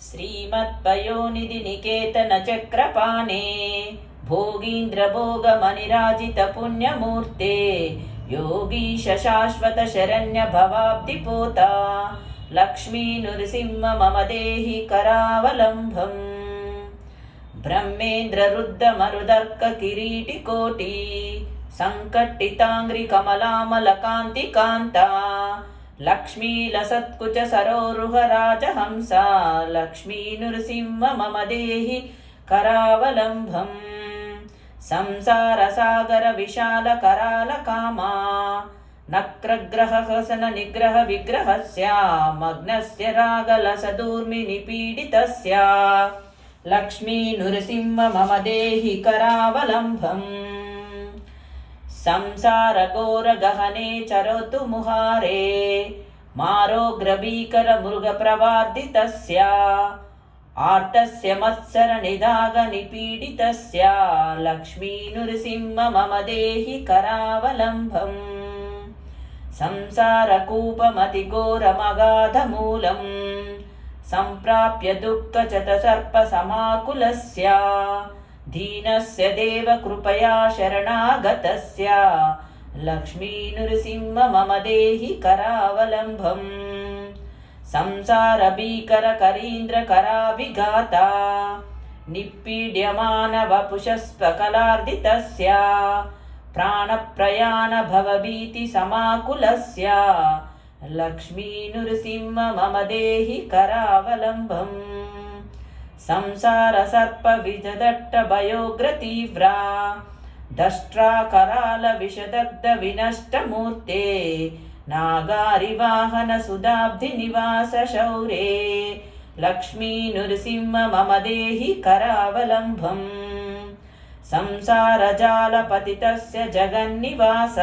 శ్రీమద్భయోనిధి నికేతన చక్రపాణే భోగీంద్రభోగమనిరాజిత పుణ్యమూర్తే యోగీశ శాశ్వత శరణ్య భవాబ్దిపోత లక్ష్మీనృసింహ మమ దేహి కరావలంభం బ్రహ్మేంద్రరుద్రమరుదర్క కిరీటి కోటి సంకట్టితాంగ్రి కమలామలకాంతి కాంతా लक्ष्मीलसत्कुच सरोरुहराजहंसा लक्ष्मी नृसिंह मम देहि करावलम्बम् संसारसागर विशालकरालकामा नक्रग्रहहसन निग्रह विग्रहस्य मग्नस्य रागलसदूर्मिनिपीडितस्य लक्ष्मी नृसिंह मम देहि करावलम्बम् संसारघोरगहने चरतु मुहारे मारोग्रभीकरमृगप्रवार्दितस्य आर्तस्य मत्सरनिदागनिपीडितस्य लक्ष्मी नृसिंह मम देहि करावलम्बम् संसारकूपमतिघोरमगाधमूलम् सम्प्राप्य दुःखचतसर्पसमाकुलस्य दीनस्य देव कृपया शरणागतस्य। लक्ष्मी नृसिंह मम देहि करावलम्बम्। संसारभीकरकरीन्द्रकराभिघाता। निपीड्यमानवपुषस्वकलार्दितस्य प्राणप्रयाणभवभीतिसमाकुलस्य लक्ष्मी नृसिंह मम देहि करावलम्बम् ಸಂಸಾರ ಸರ್ಪ ವಿಜದಟ್ಟ ಭಯೋಗ್ರ ತೀವ್ರ ದಷ್ಟ್ರಾ ಕರಾಲ ವಿಷದಗ್ಧ ವಿನಷ್ಟ ಮೂರ್ತೆ ನಾಗಾರಿ ವಾಹನ ಸುಧಾಬ್ಧಿ ನಿವಾಸ ಶೌರೇ ಲಕ್ಷ್ಮೀ ನೃಸಿಂಹ ಮಮ ದೇಹಿ ಕರಾವಲಂಬಂ ಸಂಸಾರ ಜಾಲ ಪತಿತಸ್ಯ ಜಗನ್ನಿವಾಸ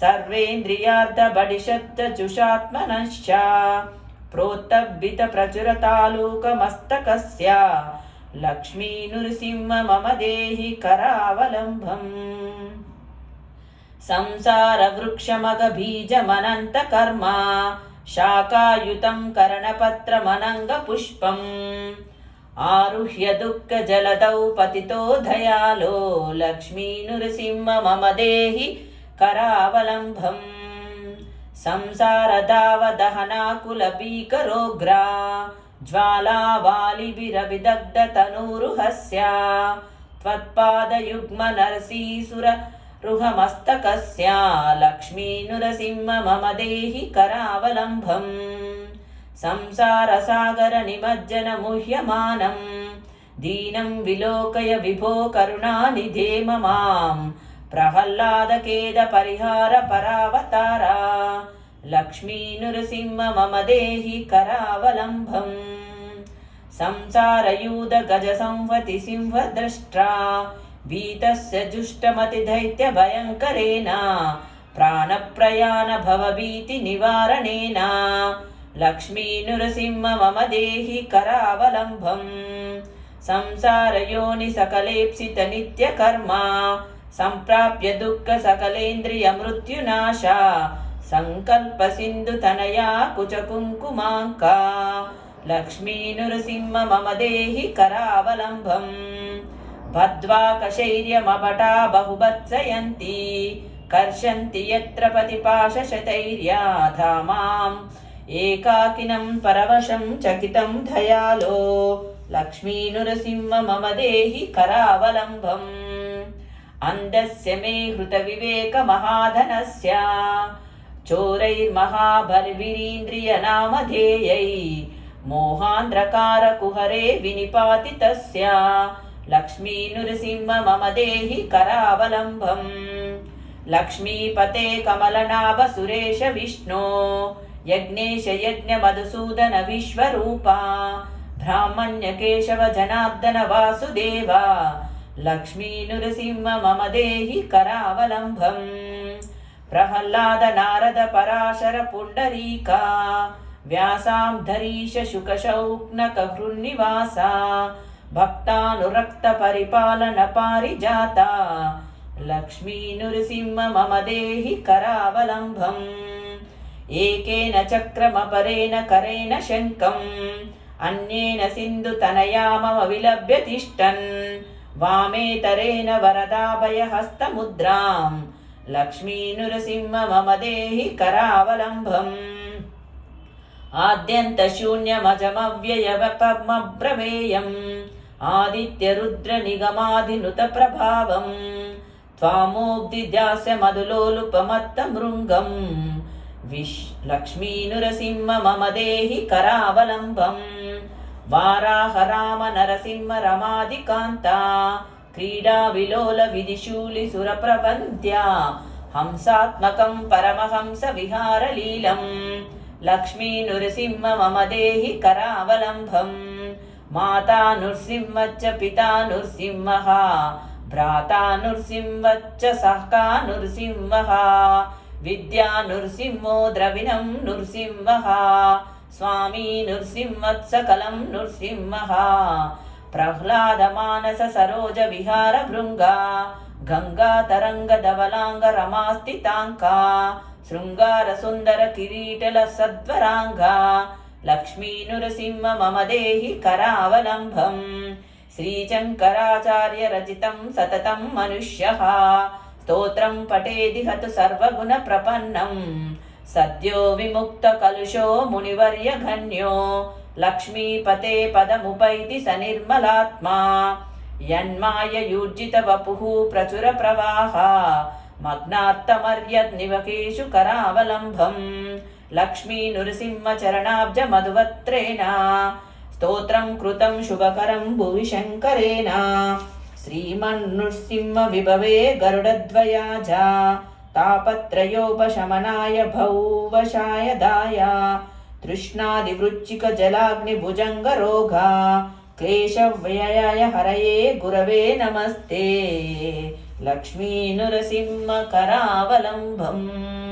ಸರ್ವೇಂದ್ರಿಯಾರ್ಧ ಬಡಿಶಬ್ದ ಚುಷಾತ್ಮನಶ್ಚ सर्वेन्द्रियार्धबडिशब्दजुषात्मनश्च प्रोत्तब्बितप्रचुरतालूकमस्तकस्य लक्ष्मी नृसिंह मम देहि करावलम्बम् संसारवृक्षमगबीजमनन्तकर्मा शाखायुतं कर्णपत्रमनङ्गपुष्पम् आरुह्य दुःखजलदौ पतितो दयालो लक्ष्मी नृसिंह मम देहि करावलम्बम् संसारदावदहनाकुलभीकरोग्रा ज्वालावालिभिरभिदग्धतनूरुहस्य त्वत्पादयुग्मनरसीसुररुहमस्तकस्य लक्ष्मी नृसिंह मम देहि करावलम्बम् संसारसागरनिमज्जनमुह्यमानम् दीनं विलोकय विभो करुणानिधे ममाम् ప్రహ్లాదకేద పరిహార పరావతార లక్ష్మీ నృసింహ మమ దేహి కరావలంబం సంసారయూధ గజ సంవతి సింహద్రష్ట్రా భీతస్య జుష్టమతి దైత్య భయంకరేణ ప్రాణప్రయాణ భవభీతి నివారణేన లక్ష్మీ నృసింహ మమ దేహి కరావలంబం సంసారయోని సకలేప్సిత నిత్యకర్మ సంప్రాప్య దుఃఖ సకలేంద్రియ మృత్యునాశ సంకల్ప సింధు తనయా కుచకుంకుమాంక. లక్ష్మీ నృసింహ మమ దేహి కరావలంబం భద్వాకశైర్యమపటా బహుభత్సయంతి కర్షంతి యత్ర పతిపాశశతైర్యాధామాం ఏకాకినం పరవశం చకితం ధయాలో. లక్ష్మీ నృసింహ మమ దేహి కరావలంబం अन्धस्य मे हृतविवेकमहाधनस्य चोरैर्महाबलिभिरीन्द्रियनामधेयै मोहान्ध्रकारकुहरे विनिपातितस्य लक्ष्मी नृसिंह मम देहि करावलम्बम् लक्ष्मीपते कमलनाभ सुरेश विष्णो यज्ञेश यज्ञमधुसूदन विश्वरूपा ब्राह्मण्य केशव जनार्दन वासुदेव लक्ष्मी नृसिंह मम देहि करावलम्बम् प्रह्लाद नारद पराशर पुण्डरीका व्यासां शुकशौक्नकहृन्निवासा भक्तानुरक्तपरिपालनपारिजाता लक्ष्मी नृसिंह मम देहि करावलम्बम् एकेन चक्रमपरेण करेण शङ्कम् अन्येन सिन्धुतनया मम विलभ्य तिष्ठन् वामेतरेण वरदाभयहस्तमुद्राम् लक्ष्मीनुरसिंह मम देहि करावलम्बम् आद्यन्तशून्यमजमव्ययवपमब्रवेयम् आदित्यरुद्रनिगमाधिनुतप्रभावम् त्वामोब्धिजास्य मधुलोलुपमत्तमृङ्गम् विश् लक्ष्मीनुरसिंह मम देहि करावलम्बम् వారాహరామ నరసింహ రమాదికాంత క్రీడా విలోల విదిశూలి సురప్రబంధ్య హంసాత్మకం పరమహంస విహారలీలం లక్ష్మీ నృసింహ మమ దేహి కరావలంబం మాతా నృసింహచ్చ పితా నృసింహ భ్రాతా నృసింహచ్చ సహకా నృసింహ విద్యా నృసింహో ద్రవిణం నృసింహ स्वामी नृसिंहत्सकलं नृसिंहः प्रह्लादमानस सरोज विहार भृङ्गा गङ्गा तरङ्गधवलाङ्ग रमास्तिताङ्का शृङ्गार सुन्दर किरीटल सद्वराङ्गा लक्ष्मी नृसिंह मम देहि करावलम्बम् श्रीशङ्कराचार्य रचितं सततं मनुष्यः स्तोत्रं पठेदिहतु सर्वगुणप्रपन्नम् सद्यो विमुक्तकलुषो मुनिवर्यघन्यो लक्ष्मीपते पदमुपैति स निर्मलात्मा यन्माययूर्जितवपुः प्रचुरप्रवाह मग्नात्तमर्यद्निवकेषु करावलम्बम् लक्ष्मी नृसिंहचरणाब्ज मधुवत्रेण स्तोत्रं कृतं शुभकरं भुवि शङ्करेण श्रीमन्नृसिंहविभवे गरुडद्वयाजा तापत्रयोपशमनाय भौवशाय दाय तृष्णादिवृच्चिकजलाग्निभुजङ्गरोगा क्लेशव्ययाय हरये गुरवे नमस्ते लक्ष्मीनुरसिंहकरावलम्बम्